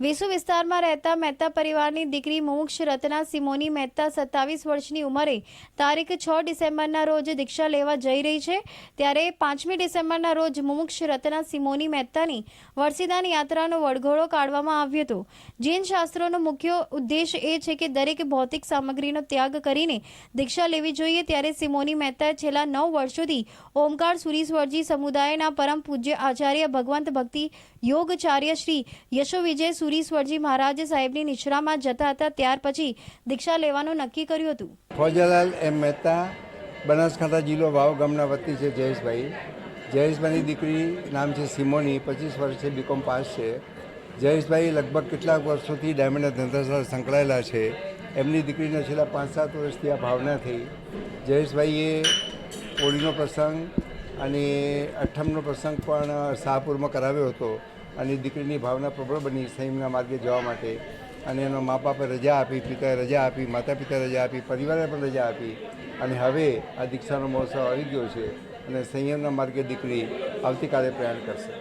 વેસુ વિસ્તારમાં રહેતા મહેતા પરિવારની દીકરી મોક્ષ રત્ના સિમોની મહેતા સત્તાવીસ વર્ષની ઉંમરે તારીખ છ ડિસેમ્બરના રોજ દીક્ષા લેવા જઈ રહી છે. ત્યારે પાંચમી ડિસેમ્બરના રોજ મોક્ષ રત્ના સિમોની મહેતાની વર્ષીદાન યાત્રાનો વળઘોળો કાઢવામાં આવ્યો હતો. જૈન શાસ્ત્રોનો મુખ્ય ઉદ્દેશ એ છે કે દરેક ભૌતિક સામગ્રીનો ત્યાગ કરીને દીક્ષા લેવી જોઈએ. ત્યારે સિમોની મહેતાએ છેલ્લા નવ વર્ષોથી ઓમકાર સુરીશ્વરજી સમુદાયના પરમ પૂજ્ય આચાર્ય ભગવંત ભક્તિ યોગચાર્ય શ્રી યશો વિજય સુરીશ્વરજી મહારાજ સાહેબની નિશ્રામાં જતા હતા, ત્યાર પછી દીક્ષા લેવાનું નક્કી કર્યું હતું. ફોજલાલ એમ મહેતા, બનાસકાંઠા જિલ્લો વાવ ગામના વતની છે જયેશભાઈ. જયેશભાઈની દીકરી નામ છે સિમોની, પચીસ વર્ષે બીકોમ પાસ છે. જયેશભાઈ લગભગ કેટલાક વર્ષોથી ડાયમંડના ધંધા સાથે સંકળાયેલા છે. એમની દીકરીને છેલ્લા પાંચ સાત વર્ષથી આ ભાવના થઈ. જયેશભાઈએ હોળીનો પ્રસંગ અને અઠમનો પ્રસંગ પણ શાહપુરમાં કરાવ્યો હતો. અને દીકરીની ભાવના પ્રબળ બની સંયમના માર્ગે જવા માટે. અને એના મા બાપે રજા આપી, પિતાએ રજા આપી માતા પિતાએ રજા આપી, પરિવારે પણ રજા આપી. અને હવે આ દીક્ષાનો મહોત્સવ આવી ગયો છે અને સંયમના માર્ગે દીકરી આવતીકાલે પ્રયાણ કરશે.